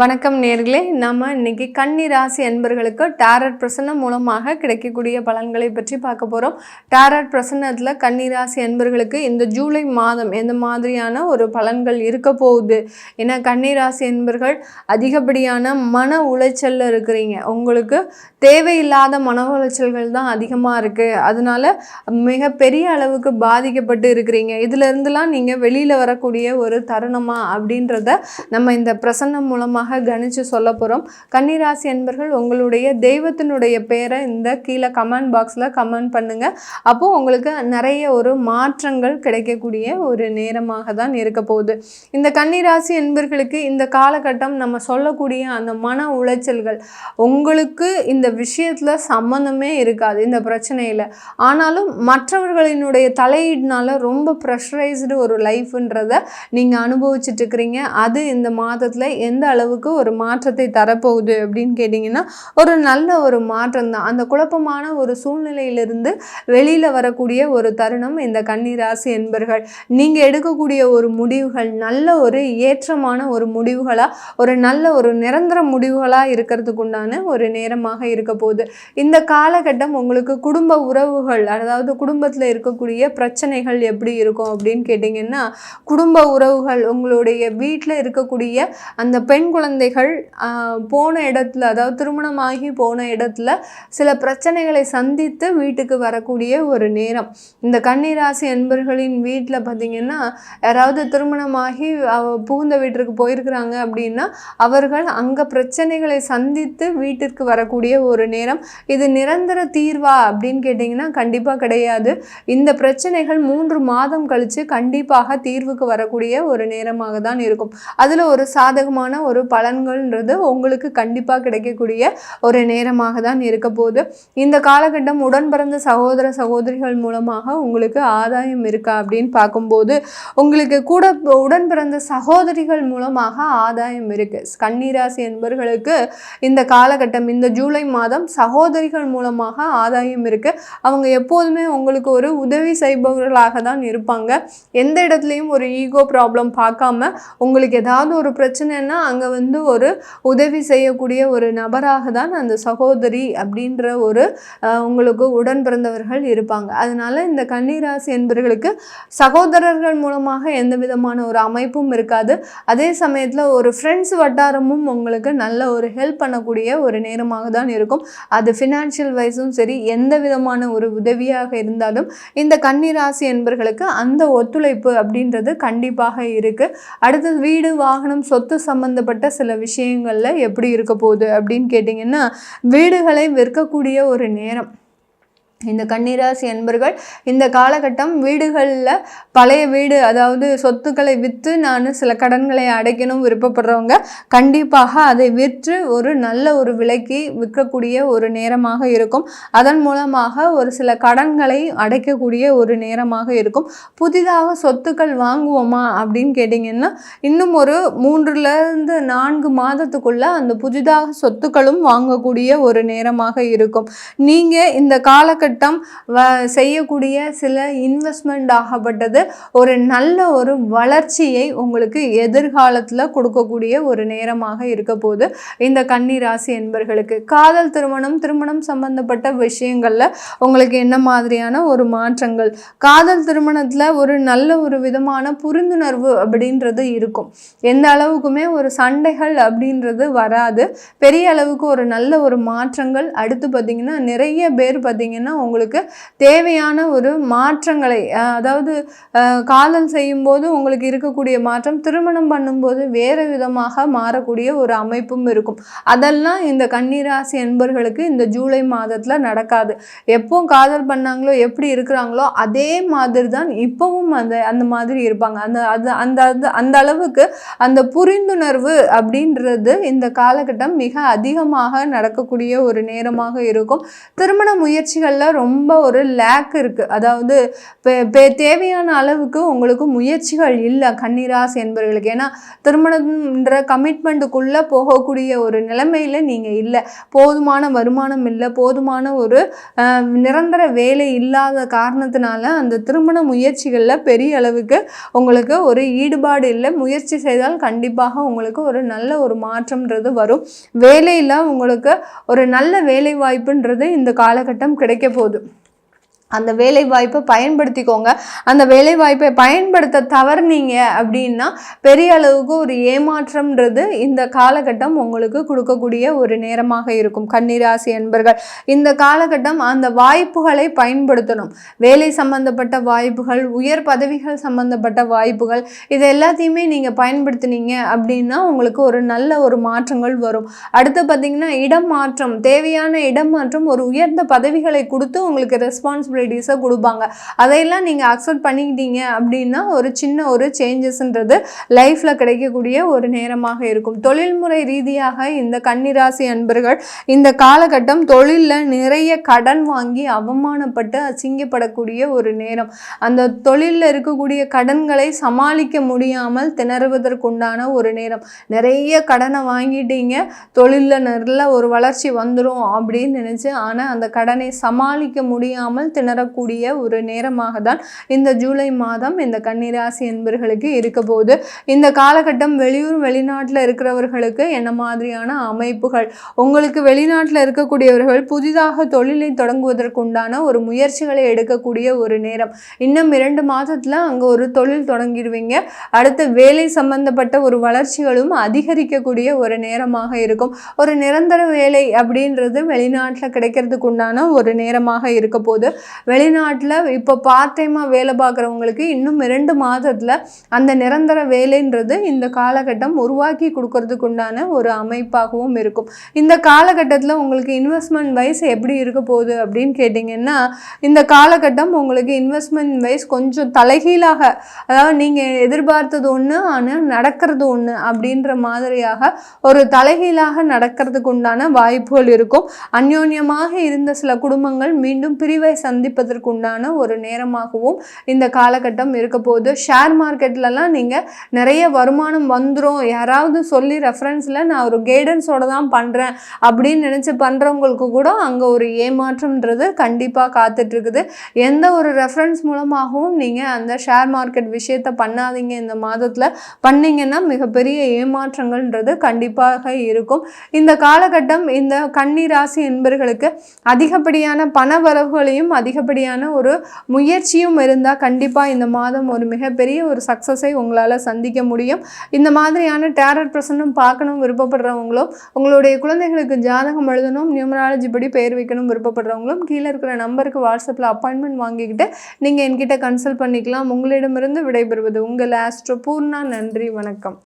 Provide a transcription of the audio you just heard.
வணக்கம் நேர்களே. நம்ம இன்னைக்கு கன்னி ராசி அன்பர்களுக்கு டேரட் பிரசன்னம் மூலமாக கிடைக்கக்கூடிய பலன்களை பற்றி பார்க்க போகிறோம் டேரட் பிரசன்னத்தில் கன்னி ராசி அன்பர்களுக்கு இந்த ஜூலை மாதம் எந்த மாதிரியான ஒரு பலன்கள் இருக்க போகுது? ஏன்னா கன்னி ராசி அன்பர்கள் அதிகப்படியான மன உளைச்சலில் இருக்கிறீங்க. உங்களுக்கு தேவையில்லாத மன உளைச்சல்கள் தான் அதிகமாக இருக்குது அதனால மிகப்பெரிய அளவுக்கு பாதிக்கப்பட்டு இருக்கிறீங்க. இதிலிருந்துலாம் நீங்கள் வெளியில் வரக்கூடிய ஒரு தருணமாக அப்படின்றத நம்ம இந்த பிரசன்னம் மூலமாக கணிச்சு சொல்ல போகிறோம் கன்னிராசி அன்பர்கள் உங்களுடைய தெய்வத்தினுடைய பேரை இந்த கீழே கமெண்ட் பாக்ஸில் கமெண்ட் பண்ணுங்கள் அப்போது உங்களுக்கு நிறைய ஒரு மாற்றங்கள் கிடைக்கக்கூடிய ஒரு நேரமாக தான் இருக்க போகுது. இந்த கன்னிராசி அன்பர்களுக்கு இந்த காலகட்டம் நம்ம சொல்லக்கூடிய அந்த மன உளைச்சல்கள் உங்களுக்கு இந்த விஷயத்தில் சம்மந்தமே இருக்காது இந்த பிரச்சனையில். ஆனாலும் மற்றவர்களினுடைய தலையீடுனால ரொம்ப ப்ரெஷரைஸ்டு ஒரு லைஃப்ன்றத நீங்கள் அனுபவிச்சுட்டு இருக்கிறீங்க. அது இந்த மாதத்தில் எந்த அளவு அளவுக்கு ஒரு மாற்றத்தை தரப்போகுது அப்படின்னு கேட்டிங்கன்னா ஒரு நல்ல ஒரு மாற்றம் தான் அந்த குழப்பமான ஒரு சூழ்நிலையிலிருந்து வெளியில் வரக்கூடிய ஒரு தருணம் இந்த கன்னிராசி என்பர்கள். நீங்கள் எடுக்கக்கூடிய ஒரு முடிவுகள் நல்ல ஒரு ஏற்றமான ஒரு முடிவுகளாக ஒரு நல்ல ஒரு நிரந்தர முடிவுகளாக இருக்கிறதுக்கு உண்டான ஒரு நேரமாக இருக்க போகுது. இந்த காலகட்டம் உங்களுக்கு குடும்ப உறவுகள் அதாவது குடும்பத்தில் இருக்கக்கூடிய பிரச்சனைகள் எப்படி இருக்கும் அப்படின்னு கேட்டிங்கன்னா குடும்ப உறவுகள் உங்களுடைய வீட்டில் இருக்கக்கூடிய அந்த பெண் குழந்தைகள் போன இடத்துல அதாவது திருமணமாகி போன இடத்துல சில பிரச்சனைகளை சந்தித்து வீட்டுக்கு வரக்கூடிய ஒரு நேரம். இந்த கன்னிராசி என்பர்களின் வீட்டில் பார்த்தீங்கன்னா யாராவது திருமணமாகி அவ- புகுந்த வீட்டிற்கு போயிருக்கிறாங்க அப்படின்னா அவர்கள் அங்கே பிரச்சனைகளை சந்தித்து வீட்டிற்கு வரக்கூடிய ஒரு நேரம். இது நிரந்தர தீர்வா அப்படின்னு கேட்டிங்கன்னா கண்டிப்பாக கிடையாது. இந்த பிரச்சனைகள் மூன்று மாதம் கழித்து கண்டிப்பாக தீர்வுக்கு வரக்கூடிய ஒரு நேரமாக தான் இருக்கும். அதில் ஒரு சாதகமான ஒரு பலன்கள்ன்றது உங்களுக்கு கண்டிப்பாக கிடைக்கக்கூடிய ஒரு நேரமாக தான் இருக்க போகுது. இந்த காலகட்டம் உடன் பிறந்த சகோதர சகோதரிகள் மூலமாக உங்களுக்கு ஆதாயம் இருக்கா அப்படின்னு பார்க்கும்போது உங்களுக்கு கூட உடன் பிறந்த சகோதரிகள் மூலமாக ஆதாயம் இருக்குது கன்னிராசி என்பவர்களுக்கு இந்த காலகட்டம் இந்த ஜூலை மாதம் சகோதரிகள் மூலமாக ஆதாயம் இருக்குது அவங்க எப்போதுமே உங்களுக்கு ஒரு உதவி செய்பவர்களாக தான் இருப்பாங்க. எந்த இடத்துலையும் ஒரு ஈகோ ப்ராப்ளம் பார்க்காம உங்களுக்கு ஏதாவது ஒரு பிரச்சனைன்னா அங்கே வந்து வந்து ஒரு உதவி செய்யக்கூடிய ஒரு நபராக தான் அந்த சகோதரி அப்படின்ற ஒரு உங்களுக்கு உடன் பிறந்தவர்கள் இருப்பாங்க. அதனால் இந்த கன்னிராசி என்பவர்களுக்கு சகோதரர்கள் மூலமாக எந்த விதமான ஒரு அமைப்பும் இருக்காது. அதே சமயத்தில் ஒரு ஃப்ரெண்ட்ஸ் வட்டாரமும் உங்களுக்கு நல்ல ஒரு ஹெல்ப் பண்ணக்கூடிய ஒரு நேரமாக தான் இருக்கும். அது ஃபினான்ஷியல் வைஸும் சரி எந்த விதமான ஒரு உதவியாக இருந்தாலும் இந்த கன்னிராசி என்பர்களுக்கு அந்த ஒத்துழைப்பு அப்படின்றது கண்டிப்பாக இருக்குது அடுத்தது வீடு வாகனம் சொத்து சம்பந்தப்பட்ட சில விஷயங்களில் எப்படி இருக்க போகுது அப்படின்னு கேட்டிங்கன்னா வீடுகளை விற்கக்கூடிய ஒரு நேரம். இந்த கன்னிராசி என்பர்கள் இந்த காலகட்டம் வீடுகளில் பழைய வீடு அதாவது சொத்துக்களை விற்று நான் சில கடன்களை அடைக்கணும் விருப்பப்படுறவங்க கண்டிப்பாக அதை விற்று ஒரு நல்ல ஒரு விலைக்கு விற்கக்கூடிய ஒரு நேரமாக இருக்கும். அதன் மூலமாக ஒரு சில கடன்களை அடைக்கக்கூடிய ஒரு நேரமாக இருக்கும். புதிதாக சொத்துக்கள் வாங்குவோமா அப்படின்னு கேட்டிங்கன்னா இன்னும் ஒரு மூன்றுலேருந்து நான்கு மாதத்துக்குள்ளே அந்த புதிதாக சொத்துக்களும் வாங்கக்கூடிய ஒரு நேரமாக இருக்கும். நீங்கள் இந்த காலகட்டம் வ செய்யக்கூடிய சில இன்வெஸ்ட்மெண்ட் ஆகப்பட்டது. ஒரு நல்ல ஒரு வளர்ச்சியை உங்களுக்கு எதிர்காலத்தில் கொடுக்கக்கூடிய ஒரு நேரமாக இருக்க போகுது. இந்த கன்னி ராசி என்பர்களுக்கு காதல் திருமணம் திருமணம் சம்பந்தப்பட்ட விஷயங்களில் உங்களுக்கு என்ன மாதிரியான ஒரு மாற்றங்கள்? காதல் திருமணத்தில் ஒரு நல்ல ஒரு விதமான புரிந்துணர்வு அப்படின்றது இருக்கும். எந்த அளவுக்குமே ஒரு சண்டைகள் அப்படின்றது வராது. பெரிய அளவுக்கு ஒரு நல்ல ஒரு மாற்றங்கள். அடுத்து பார்த்தீங்கன்னா நிறைய பேர் பார்த்தீங்கன்னா உங்களுக்கு தேவையான ஒரு மாற்றங்களை அதாவது காதல் செய்யும்போது உங்களுக்கு இருக்கக்கூடிய மாற்றம் திருமணம் பண்ணும்போது வேறு விதமாக மாறக்கூடிய ஒரு அமைப்பும் இருக்கும். அதெல்லாம் இந்த கன்னிராசி என்பர்களுக்கு இந்த ஜூலை மாதத்தில் நடக்காது. எப்போ காதல் பண்ணாங்களோ எப்படி இருக்கிறாங்களோ அதே மாதிரி தான் இப்போவும் அந்த அந்த மாதிரி இருப்பாங்க. அந்த அது அந்த அந்த- அந்த அளவுக்கு அந்த புரிந்துணர்வு அப்படின்றது இந்த காலகட்டம் மிக அதிகமாக நடக்கக்கூடிய ஒரு நேரமாக இருக்கும். திருமண முயற்சிகளில் ரொம்ப ஒரு லேக் இருக்குது அதாவது தேவையான அளவுக்கு உங்களுக்கு முயற்சிகள் இல்லை கன்னிராசி என்பவர்களுக்கு. ஏன்னா திருமணம்ன்ற கமிட்மெண்ட்டுக்குள்ளே போகக்கூடிய ஒரு நிலைமையில் நீங்கள் இல்லை. போதுமான வருமானம் இல்லை போதுமான ஒரு நிரந்தர வேலை இல்லாத காரணத்தினால அந்த திருமண முயற்சிகளில் பெரிய அளவுக்கு உங்களுக்கு ஒரு ஈடுபாடு இல்லை. முயற்சி செய்தால் கண்டிப்பாக உங்களுக்கு ஒரு நல்ல ஒரு மாற்றம்ன்றது வரும். வேலையில் உங்களுக்கு ஒரு நல்ல வேலை வாய்ப்புன்றது இந்த காலகட்டம் கிடைக்க போகுது அந்த வேலை வாய்ப்பை பயன்படுத்திக்கோங்க. அந்த வேலை வாய்ப்பை பயன்படுத்த தவறுனீங்க அப்படின்னா பெரிய அளவுக்கு ஒரு ஏமாற்றம்ன்றது இந்த காலகட்டம் உங்களுக்கு கொடுக்கக்கூடிய ஒரு நேரமாக இருக்கும். கன்னிராசி என்பர்கள் இந்த காலகட்டம் அந்த வாய்ப்புகளை பயன்படுத்தணும். வேலை சம்பந்தப்பட்ட வாய்ப்புகள் உயர் பதவிகள் சம்பந்தப்பட்ட வாய்ப்புகள் இது எல்லாத்தையுமே நீங்கள் பயன்படுத்தினீங்க அப்படின்னா உங்களுக்கு ஒரு நல்ல ஒரு மாற்றங்கள் வரும். அடுத்து பார்த்தீங்கன்னா இடம் மாற்றம் தேவையான இடம் மாற்றம் ஒரு உயர்ந்த பதவிகளை கொடுத்து உங்களுக்கு ரெஸ்பான்சிபிலிட்டி ஆப்பர்ச்சுனிட்டிஸை கொடுப்பாங்க. அதையெல்லாம் நீங்கள் அக்செப்ட் பண்ணிக்கிட்டீங்க அப்படின்னா ஒரு சின்ன ஒரு சேஞ்சஸ்ன்றது லைஃப்பில் கிடைக்கக்கூடிய ஒரு நேரமாக இருக்கும். தொழில்முறை ரீதியாக இந்த கன்னிராசி அன்பர்கள் இந்த காலகட்டம் தொழிலில் நிறைய கடன் வாங்கி அவமானப்பட்டு அசிங்கப்படக்கூடிய ஒரு நேரம். அந்த தொழிலில் இருக்கக்கூடிய கடன்களை சமாளிக்க முடியாமல் திணறுவதற்குண்டான ஒரு நேரம். நிறைய கடனை வாங்கிட்டீங்க தொழிலில் நல்ல ஒரு வளர்ச்சி வந்துடும் அப்படின்னு நினச்சி ஆனால் அந்த கடனை சமாளிக்க முடியாமல் திணற உணரக்கூடிய ஒரு நேரமாக தான் இந்த ஜூலை மாதம் இந்த கன்னிராசி என்பர்களுக்கு இருக்க போது இந்த காலகட்டம் வெளியூர் வெளிநாட்டில் இருக்கிறவர்களுக்கு என்ன மாதிரியான அமைப்புகள்? உங்களுக்கு வெளிநாட்டில் இருக்கக்கூடியவர்கள் புதிதாக தொழிலை தொடங்குவதற்குண்டான ஒரு முயற்சிகளை எடுக்கக்கூடிய ஒரு நேரம். இன்னும் இரண்டு மாதத்தில் அங்கே ஒரு தொழில் தொடங்கிடுவீங்க. அடுத்த வேலை சம்பந்தப்பட்ட ஒரு வளர்ச்சிகளும் அதிகரிக்கக்கூடிய ஒரு நேரமாக இருக்கும். ஒரு நிரந்தர வேலை அப்படின்றது வெளிநாட்டில் கிடைக்கிறதுக்கு உண்டான ஒரு நேரமாக இருக்க போது வெளிநாட்டில் இப்போ பார்ட் டைமாக வேலை பார்க்குறவங்களுக்கு இன்னும் இரண்டு மாதத்தில் அந்த நிரந்தர வேலைன்றது இந்த காலகட்டம் உருவாக்கி கொடுக்கறதுக்கு உண்டான ஒரு அமைப்பாகவும் இருக்கும். இந்த காலகட்டத்தில் உங்களுக்கு இன்வெஸ்ட்மெண்ட் வைஸ் எப்படி இருக்க போகுது அப்படின்னு கேட்டிங்கன்னா இந்த காலகட்டம் உங்களுக்கு இன்வெஸ்ட்மெண்ட் வைஸ் கொஞ்சம் தலைகீழாக அதாவது நீங்கள் எதிர்பார்த்தது ஒன்று ஆனால் நடக்கிறது ஒன்று அப்படின்ற மாதிரியாக ஒரு தலைகீழாக நடக்கிறதுக்கு உண்டான வாய்ப்புகள் இருக்கும். அந்யோன்யமாக இருந்த சில குடும்பங்கள் மீண்டும் பிரிவை சந்த சந்திப்பதற்குண்டான ஒரு நேரமாகவும் இந்த காலகட்டம் இருக்க போகுது ஷேர் மார்க்கெட்லலாம் நீங்கள் நிறைய வருமானம் வந்துடும் யாராவது சொல்லி ரெஃபரன்ஸில் நான் ஒரு கைடன்ஸோட தான் பண்ணுறேன் அப்படின்னு நினச்சி பண்ணுறவங்களுக்கு கூட அங்கே ஒரு ஏமாற்றம்ன்றது கண்டிப்பாக காத்துட்ருக்குது. எந்த ஒரு ரெஃபரன்ஸ் மூலமாகவும் நீங்கள் அந்த ஷேர் மார்க்கெட் விஷயத்தை பண்ணாதீங்க. இந்த மாதத்தில் பண்ணிங்கன்னா மிகப்பெரிய ஏமாற்றங்கள்ன்றது கண்டிப்பாக இருக்கும். இந்த காலகட்டம் இந்த கன்னிராசி என்பர்களுக்கு அதிகப்படியான பண வரவுகளையும் அதிக அதிகப்படியான ஒரு முயற்சியும் இருந்தால் கண்டிப்பாக இந்த மாதம் ஒரு மிகப்பெரிய ஒரு சக்ஸஸை உங்களால் சந்திக்க முடியும். இந்த மாதிரியான டேரட் பிரசன்னும் பார்க்கணும் விருப்பப்படுறவங்களும் உங்களுடைய குழந்தைகளுக்கு ஜாதகம் எழுதணும் நியூமராலஜி படி பெயர் வைக்கணும் விருப்பப்படுறவங்களும் கீழே இருக்கிற நம்பருக்கு வாட்ஸ்அப்பில் அப்பாயின்மெண்ட் வாங்கிக்கிட்டு நீங்கள் என்கிட்ட கன்சல்ட் பண்ணிக்கலாம். உங்களிடமிருந்து விடைபெறுவது உங்கள் ஆஸ்ட்ரோ பூர்ணா. நன்றி வணக்கம்.